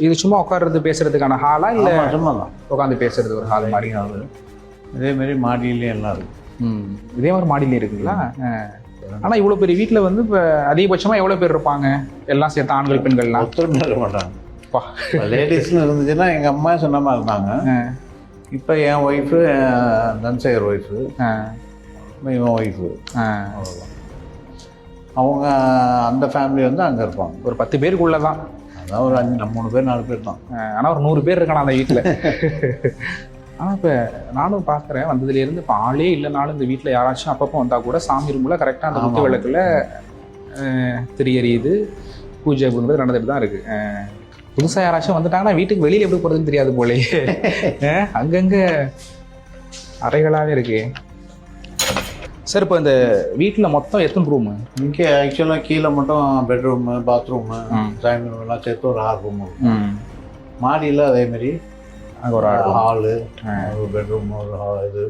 இது சும்மா உட்கார்றது பேசுறதுக்கான ஹாலா இல்ல சும்மா தான் உட்காந்து பேசுறது ஒரு ஹால் மாதிரி? இதே மாதிரி மாடியிலையும் எல்லாம் இருக்கு. ம். இதே மாதிரி மாடியில இருக்குங்களா? ஆ. ஆனா இவ்வளவு பெரிய வீட்ல வந்து இப்ப அதிகபட்சமா எவ்வளவு பேர் இருப்பாங்க? எல்லாம் சேர்த்து ஆண்கள் பெண்கள்லாம்? ஒருத்தருமே இருக்க மாட்டாங்க. பா. லேடிஸ்னு இருந்துச்சுன்னா எங்கள் அம்மா சொன்ன மாதிரி இருந்தாங்க. இப்போ என் ஒய்ஃபு தன்சேகர் ஒய்ஃபு. இவன் ஒய்ஃபு அவங்க அந்த ஃபேமிலி வந்து அங்கே இருப்பாங்க. ஒரு பத்து பேருக்குள்ளதான். அதான் ஒரு அஞ்சு நம்ம மூணு பேர் நாலு பேர் தான். ஆ, ஆனா ஒரு நூறு பேர் இருக்கானா அந்த வீட்டுல ஆனா இப்ப நானும் பாக்குறேன் வந்ததுல இருந்து இப்ப ஆளே இல்லைனாலும் இந்த வீட்டுல யாராச்சும் அப்பப்போ வந்தா கூட சாமி ரூம்ல கரெக்டா அந்த குத்து. விளக்குல திரி எரியுது பூஜை அப்படிங்கிறது நடந்துட்டு தான் இருக்கு. ஆ, புதுசா யாராச்சும் வந்துட்டாங்கன்னா வீட்டுக்கு வெளியில எப்படி போறதுன்னு தெரியாது போலயே. ஆ, அங்கங்க அறைகளாவே இருக்கு. சார் இப்போ இந்த வீட்டுல மொத்தம் எத்தனை ரூமு இங்கே ஆக்சுவலாக கீழே மட்டும் பெட்ரூமு பாத்ரூமு. ட்ராயிங் ரூம் எல்லாம் சேர்த்து ஒரு ஆறு ரூம் மாடியில் அதேமாரி அங்க ஒரு. ஹாலு. ஒரு பெட்ரூம் ஒரு hall இது.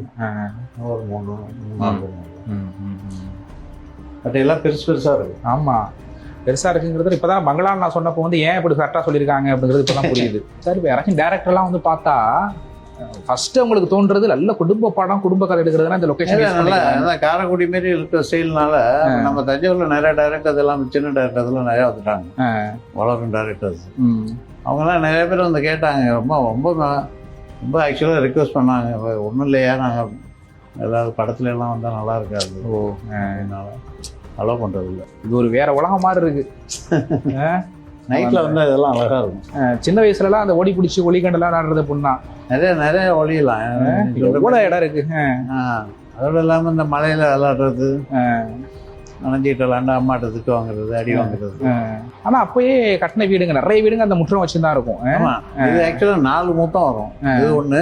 ஒரு மூணு நாலு ரூம். பட் எல்லாம் பெருசு பெருசாக இருக்கு ஆமா பெருசா இருக்குங்கிறது இப்பதான் பங்களான்னு நான் சொன்னப்போ வந்து ஏன் இப்படி கரெக்டா சொல்லியிருக்காங்க அப்படிங்கிறது இப்பதான் புரியுது சார் இப்போ யாராச்சும் டேரக்டர்லாம் வந்து பார்த்தா ஃபர்ஸ்ட் அவங்களுக்கு தோன்றது நல்ல குடும்ப படம் குடும்ப கதை எடுக்கிறதுனா இந்த லொகேஷன் நல்லா காரைக்குடி மாரி இருக்கிற ஸ்டைல்னால நம்ம தஞ்சாவூர்ல நிறைய டேரக்டர்ஸ் எல்லாம் சின்ன டேரக்டர்ஸ் எல்லாம் நிறைய வந்துட்டாங்க. வளரும் டேரக்டர்ஸ் அவங்கெல்லாம் நிறைய பேர் வந்து கேட்டாங்க ரொம்ப ரொம்ப ரொம்ப ஆக்சுவலாக ரிக்வெஸ்ட் பண்ணாங்க. ஒன்றும் இல்லையா? நாங்கள் ஏதாவது படத்துல எல்லாம் வந்தால் நல்லா இருக்காது. ஓ அதனால அலோவ் பண்ணுறது இல்லை இது ஒரு வேற உலகம் மாதிரி இருக்கு. நைட்டில் வந்து இதெல்லாம் அழகாக இருக்கும். சின்ன வயசுலலாம் அந்த ஓடி பிடிச்சி ஒளிகண்டெல்லாம் விளாடுறது பொண்ணா. நிறைய நிறைய ஒளியலாம் எவ்வளோ இடம் இருக்கு? அதோட இல்லாமல் இந்த மலையில் விளாடுறது நனைஞ்சிட்டு விளாண்டு அம்மாட்ட திட்டு வாங்குறது அடி வாங்குறது. ஆனா அப்பயே கட்டின வீடுங்க நிறைய வீடுங்க அந்த முற்றம் வச்சுதான் இருக்கும். இது ஆக்சுவலாக நாலு முத்தம் வரும். இது ஒன்று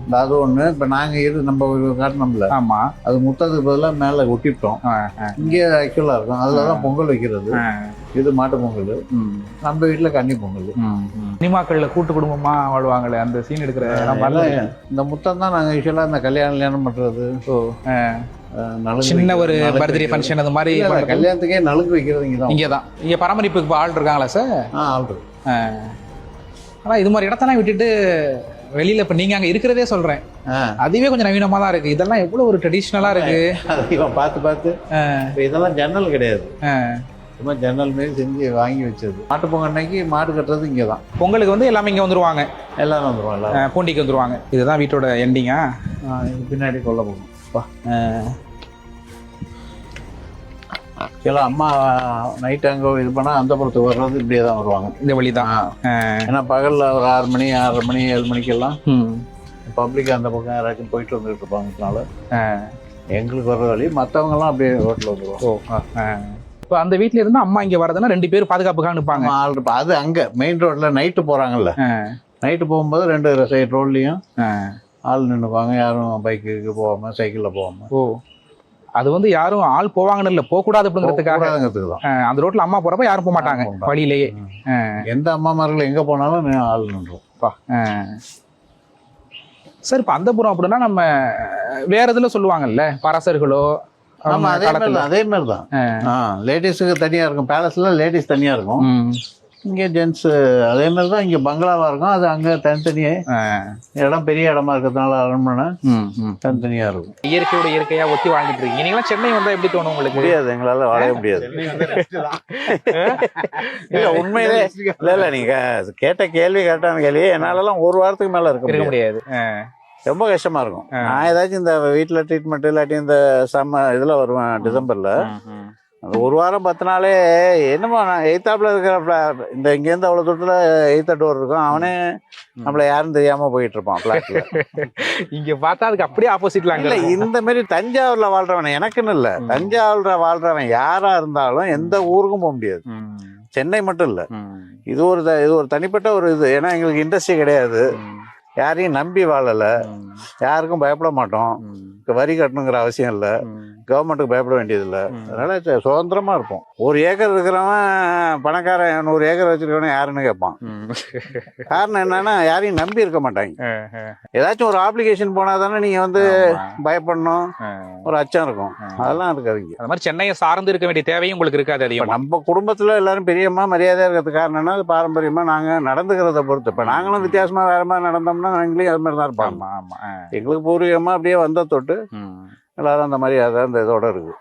இந்த அது ஒன்று இப்போ நாங்கள் இரு நம்ம காட்டினோம்ல ஆமா. அது முத்தத்துக்கு பதிலாக மேலே ஒட்டிட்டோம். இங்கே ஆக்சுவலாக இருக்கும். அதில் தான் பொங்கல் வைக்கிறது. இது மாட்டு பொங்கல். நம்ம வீட்டில் கன்னி பொங்கல். சினிமாக்கள்ல கூட்டு குடும்பமா வாழ்வாங்களே அந்த சீன் எடுக்கிற இந்த முத்தம் தான் நாங்கள் யூஸ்வலாக இந்த கல்யாணம் கல்யாணம் பண்ணுறது ஆ. சின்ன ஒரு பர்த்டே ஃபங்க்ஷன் அது மாதிரி. கல்யாணத்துக்கே நலுங்கு வைக்கிறது இங்கே தான் இங்கதான். இங்க பராமரிப்புக்கு இப்ப ஆள் இருக்காங்களா சார் ஆ ஆல்ரெடி ஆனா இது மாதிரி இடத்தெல்லாம் விட்டுட்டு வெளியில இப்ப நீங்க அங்க இருக்கிறதே சொல்றேன். ஆ. அதுவே கொஞ்சம் நவீனமா தான் இருக்கு. இதெல்லாம் எவ்வளவு ஒரு ட்ரெடிஷ்னலா இருக்கு? அது இவன் பார்த்து பார்த்து. இதெல்லாம் ஜன்னல் கிடையாது. சும்மா ஜன்னல் மாரி செஞ்சு வாங்கி வச்சது. மாட்டு பொங்கல் அன்னைக்கு மாடு கட்டுறது இங்கே தான் பொங்கலுக்கு வந்து எல்லாமே இங்க வந்துருவாங்க. எல்லாரும் அஹ் பூண்டிக்கு வந்துருவாங்க. இதுதான் வீட்டோட எண்டிங்கா பின்னாடி கொல்ல போகணும் சில அம்மா நைட் அங்கே இது பண்ணால் அந்த புறத்துக்கு வர்றது இப்படியே தான் வருவாங்க இந்த வழிதான் ஆ. ஏன்னா பகலில் ஒரு ஆறு மணி ஆறரை மணி ஏழு மணிக்கெல்லாம். பப்ளிக் அந்த பக்கம் யாராச்சும் போயிட்டு வந்துட்டு இருப்பாங்கனால. எங்களுக்கு வர்ற வழி மற்றவங்கலாம் அப்படியே ரோட்டில் ஆ. இப்ப அந்த வீட்ல இருந்து அம்மா இங்க வரதுன்னா ரெண்டு பேரும் பாதுகாப்புக்காக நிப்பாங்க ஆள் அது அங்கே மெயின் ரோட்டில் நைட்டு போகிறாங்கல்ல. நைட்டு போகும்போது ரெண்டு சைடு ரோட்லேயும். ஆள் நின்றுப்பாங்க யாரும் பைக்குக்கு போகாமல் சைக்கிளில் போகாமல் ஓ. அது வந்து யாரும் ஆள் போவாங்கன்னு இல்ல போக கூடாது அப்படிங்கிறதுக்காக அந்த ரோட்ல அம்மா போறப்ப யாரும் போக மாட்டாங்க. வழியிலேயே. எந்த அம்மாமார்கள் எங்கே போனாலும் ஆள் நின்றும். சார் இப்ப அந்த புறம் அப்படின்னா நம்ம வேற இதுல சொல்லுவாங்கல்ல பரசர்களோ அவங்க அதே மாதிரி அதே மாதிரி தான். லேடிஸுக்கு தனியாக இருக்கும். பேலஸ்ல லேடிஸ் தனியாக இருக்கும். இங்கே ஜென்ஸ் அதே மாதிரி தான் இங்கே பங்களாவாக இருக்கும். அது அங்கே தனித்தனியே இடம் பெரிய இடமா இருக்கிறதுனால அரண்மனை. தனித்தனியாக இருக்கும். இயற்கையோட இயற்கையா ஒத்தி வாழ்ந்துட்டு இருக்கீங்க நீங்களாம் சென்னை வந்தா எப்படி தோணும் உங்களுக்கு? முடியாது எங்களால் வாழவே முடியாது. இல்ல உண்மையிலே இல்ல இல்ல நீங்க கேட்ட கேள்வி கரெக்டான கேள்வி என்னாலலாம் ஒரு வாரத்துக்கு மேல இருக்க முடியாது. ரொம்ப கஷ்டமா இருக்கும். நான் ஏதாச்சும் இந்த வீட்டுல ட்ரீட்மெண்ட் இல்லாட்டி இந்த சம்ம இதுல வருவேன் டிசம்பர்ல. அந்த ஒரு வாரம் பத்து நாளே என்னமோ நான் எய்த்தாப்புல இருக்கிற இந்த இங்கேருந்து அவ்வளோ தூரத்தில் எய்த்த டோர் இருக்கும். அவனே நம்மள யாரும் தெரியாம போயிட்டு இருப்பான் ஃப்ளாட்ல இங்க பார்த்தா அதுக்கு அப்படியே ஆப்போசிட்ல இல்ல. இந்த மாதிரி தஞ்சாவூர்ல வாழ்றவன் எனக்குன்னு இல்ல. தஞ்சாவூர்ல வாழ்றவன் யாரா இருந்தாலும் எந்த ஊருக்கும் போக முடியாது. சென்னை மட்டும் இல்ல. இது ஒரு த- இது ஒரு தனிப்பட்ட ஒரு இது. ஏன்னா எங்களுக்கு இண்டஸ்ட்ரி கிடையாது. யாரையும் நம்பி வாழல. யாருக்கும் பயப்பட மாட்டோம். வரி கட்டணுங்கிற அவசியம் இல்லை. கவர்மெண்ட்டுக்கு பயப்பட வேண்டியதில்லை. அதனால சு- சுதந்திரமா இருப்போம். ஒரு ஏக்கர் இருக்கிறவன் பணக்காரன் நூறு ஏக்கர் வச்சிருக்கவன யாருன்னு கேட்பான் காரணம் என்னன்னா யாரையும் நம்பி இருக்க மாட்டாங்க. ஏதாச்சும் ஒரு அப்ளிகேஷன் போனா தானே நீங்க வந்து பயப்படணும். ஒரு அச்சம் இருக்கும். அதெல்லாம் இருக்காதுங்க. அது மாதிரி சென்னையை சார்ந்து இருக்க வேண்டிய தேவையும் உங்களுக்கு இருக்காது அதிகமா. நம்ம குடும்பத்துல எல்லாரும் பெரியம்மா மரியாதையா இருக்கிறது காரணம்னா அது பாரம்பரியமா நாங்க நடந்துக்கிறத பொறுத்து. இப்ப நாங்களும் வித்தியாசமா வேற மாதிரி நடந்தோம்னா எங்களையும் அது மாதிரி தான் இருப்பாங்க. எங்களுக்கு பூர்வீகமா அப்படியே வந்த தொட்டு. எல்லாரும் அந்த மாதிரி அதான் அந்த இதோட இருக்கு